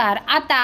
नमस्कार आता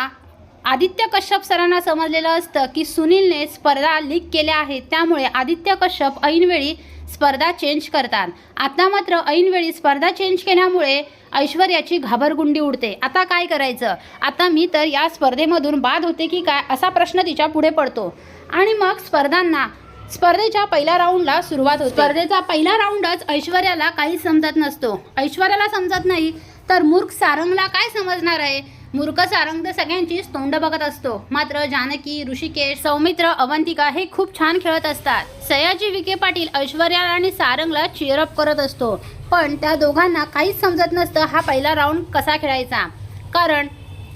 आदित्य कश्यप सरांना समजलेलं असतं की सुनीलने स्पर्धा लीक केल्या आहेत त्यामुळे आदित्य कश्यप ऐनवेळी स्पर्धा चेंज करतात. आता मात्र ऐनवेळी स्पर्धा चेंज केल्यामुळे ऐश्वर्याची घाबरगुंडी उडते. आता काय करायचं? आता मी तर या स्पर्धेमधून बाद होते की काय असा प्रश्न तिच्या पुढे पडतो. आणि मग स्पर्धांना स्पर्धेच्या पहिल्या राऊंडला सुरुवात होते. स्पर्धेचा पहिला राऊंडच ऐश्वर्याला काही समजत नसतो. ऐश्वर्याला समजत नाही तर मूर्ख सारंगला काय समजणार आहे? मूर्ख सारंग तर सगळ्यांचीच तोंड बघत असतो. मात्र जानकी ऋषिकेश सौमित्र अवंतिका हे खूप छान खेळत असतात. सयाजी विखे पाटील ऐश्वर्या आणि सारंगला चिअरअप करत असतो. पण त्या दोघांना काहीच समजत नसतं हा पहिला राऊंड कसा खेळायचा. कारण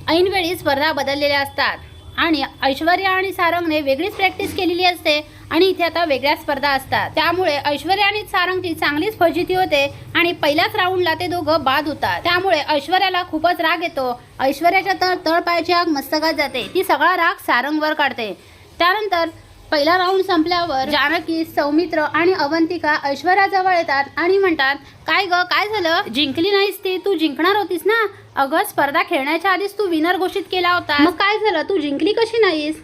ऐनवेळी स्पर्धा बदललेल्या असतात. आणि ऐश्वर्या आणि सारंगने वेगळीच प्रॅक्टिस केलेली असते. आणि इथे आता वेगळ्या स्पर्धा असतात. त्यामुळे ऐश्वर्या आणि सारंगची चांगलीच फजिती होते आणि पहिल्याच राऊंडला ते दोघं बाद होतात. त्यामुळे ऐश्वर्याला खूपच राग येतो. ऐश्वर्याच्या तर तळपायाची आग मस्तकात जाते. ती सगळा राग सारंगवर काढते. त्यानंतर पहिला राऊंड संपल्यावर जानकी सौमित्र आणि अवंतिका ऐश्वर्याजवळ येतात आणि म्हणतात काय ग काय झालं? जिंकली नाहीस ती. तू जिंकणार होतीस ना? अगं स्पर्धा खेळण्याच्या आधीच तू विनर घोषित केला होता मग काय झालं? तू जिंकली कशी नाहीस?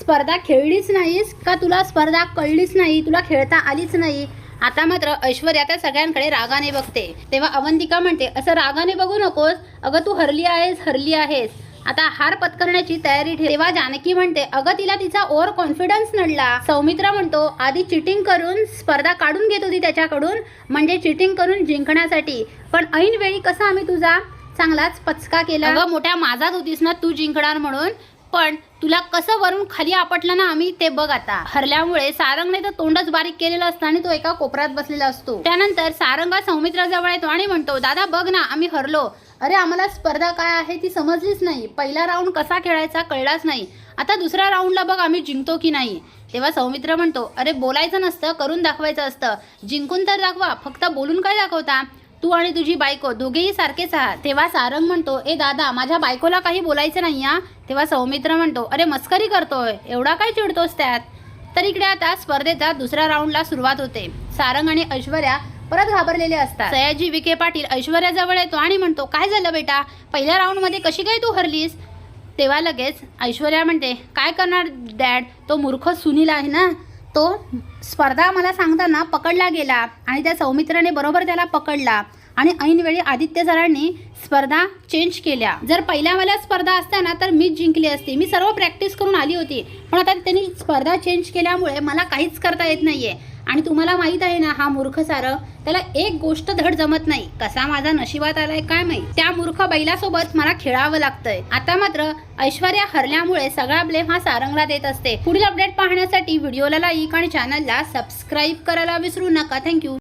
स्पर्धा खेळलीच नाहीस का तुला स्पर्धा कळलीच नाही? तुला खेळता आलीच नाही? आता मात्र ऐश्वर्या त्या सगळ्यांकडे रागाने बघते. तेव्हा अवंतिका म्हणते असं रागाने बघू नकोस? अगं तू हरली आहेस हरली आहेस. आता हार पत्करण्याची तयारी ठेव. तेव्हा जानकी म्हणते अगं तिला तिचा ओव्हर कॉन्फिडन्स नडला. सौमित्रा म्हणतो आधी चिटिंग करून स्पर्धा काढून घेत होती त्याच्याकडून म्हणजे चिटिंग करून जिंकण्यासाठी. पण ऐन वेळी कसा आम्ही तुझा चांगलाच पचका केला? अगं मोठ्या माझात होतीस ना तू जिंकणार म्हणून? पण तुला कसं वरून खाली आपटलं ना आम्ही ते बघ आता. हरल्यामुळे सारंगने तर तोंडच बारीक केलेलं असतं आणि तो एका कोपऱ्यात बसलेला असतो. त्यानंतर सारंगा सौमित्राजवळ येतो आणि म्हणतो दादा बघ ना आम्ही हरलो. अरे आम्हाला स्पर्धा काय आहे ती समजलीच नाही. पहिला राऊंड कसा खेळायचा कळलाच नाही. आता दुसऱ्या राऊंडला बघ आम्ही जिंकतो की नाही. तेव्हा सौमित्र म्हणतो अरे बोलायचं नसतं करून दाखवायचं असतं. जिंकून तर दाखवा फक्त बोलून काय दाखवता? तू आणि तुझी बायको दोघेही सारखेच आहात तेव्हा सारंग म्हणतो ए दादा माझ्या बायकोला काही बोलायचं नाही या तेव्हा सौमित्र म्हणतो अरे मस्करी करतोय एवढा काय चिडतोस त्यात? तर इकडे आता स्पर्धेचा दुसऱ्या राऊंडला सुरुवात होते. सारंग आणि ऐश्वर्या परत घाबरलेले असतात. सयाजी विखे पाटील ऐश्वर्याजवळ येतो आणि म्हणतो काय झालं बेटा? पहिल्या राऊंडमध्ये कशी काय तू हरलीस? तेव्हा लगेच ऐश्वर्या म्हणते काय करणार डॅड तो मूर्ख सुनील आहे ना? तो स्पर्धा मला सांगताना पकडला गेला आणि त्या सौमित्राने बरोबर त्याला पकडला. आणि ऐनवेळी आदित्य सरांनी स्पर्धा चेंज केल्या. जर पहिल्या मला स्पर्धा असत्या तर मीच जिंकली असती. मी सर्व प्रॅक्टिस करून आली होती. पण आता त्यांनी स्पर्धा चेंज केल्यामुळे मला काहीच करता येत नाही आहे आणि तुम्हाला माहीत आहे ना हा मूर्ख सारं त्याला एक गोष्ट धड जमत नाही. कसा माझा नशिबात आलाय काय माहीत? त्या मूर्ख बैलासोबत मला खेळावं लागतंय. आता मात्र ऐश्वर्या हरल्यामुळे सगळा ब्लेम हा सारंगला देत असते. पुढील अपडेट पाहण्यासाठी व्हिडिओला लाईक आणि चॅनलला सबस्क्राईब करायला विसरू नका. थँक्यू